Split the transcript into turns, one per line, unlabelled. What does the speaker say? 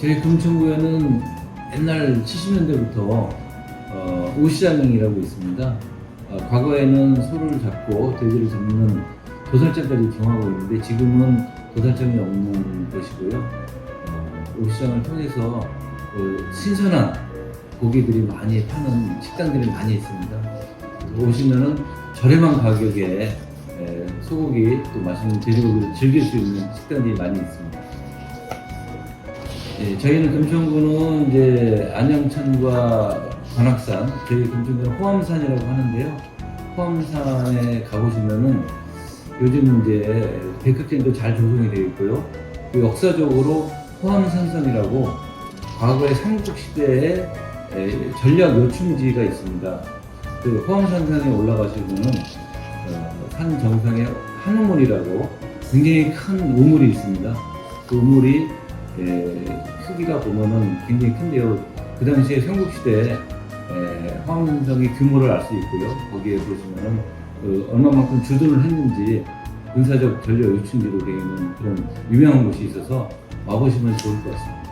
저희 금천구에는 옛날 70년대부터 어, 오시장이라고 있습니다. 어, 과거에는 소를 잡고 돼지를 잡는 도살장까지 경하고 있는데 지금은 도살장이 없는 것이고요. 어, 오시장을 통해서 그 신선한 고기들이 많이 파는 식당들이 많이 있습니다. 오시면은 저렴한 가격에 에, 소고기 또 맛있는 돼지고기를 즐길 수 있는 식당들이 많이 있습니다. 예, 저희는 금천구는 이제 안양천과 관악산, 저희 금천구는 호암산이라고 하는데요. 호암산에 가보시면은 요즘 이제 백흑진도 잘 조성이 되어 있고요. 그 역사적으로 호암산성이라고 과거의 삼국 시대에 에, 전략 요충지가 있습니다. 그 호암산성에 올라가시면은 어, 산 정상에 한우물이라고 굉장히 큰 우물이 있습니다. 그 우물이 에, 크기가 보면은 굉장히 큰데요. 그 당시에 삼국시대 화엄성의 규모를 알 수 있고요. 거기에 보시면은 그 얼마만큼 주둔을 했는지 군사적 전력 요충지로 되어 있는 그런 유명한 곳이 있어서 와보시면 좋을 것 같습니다.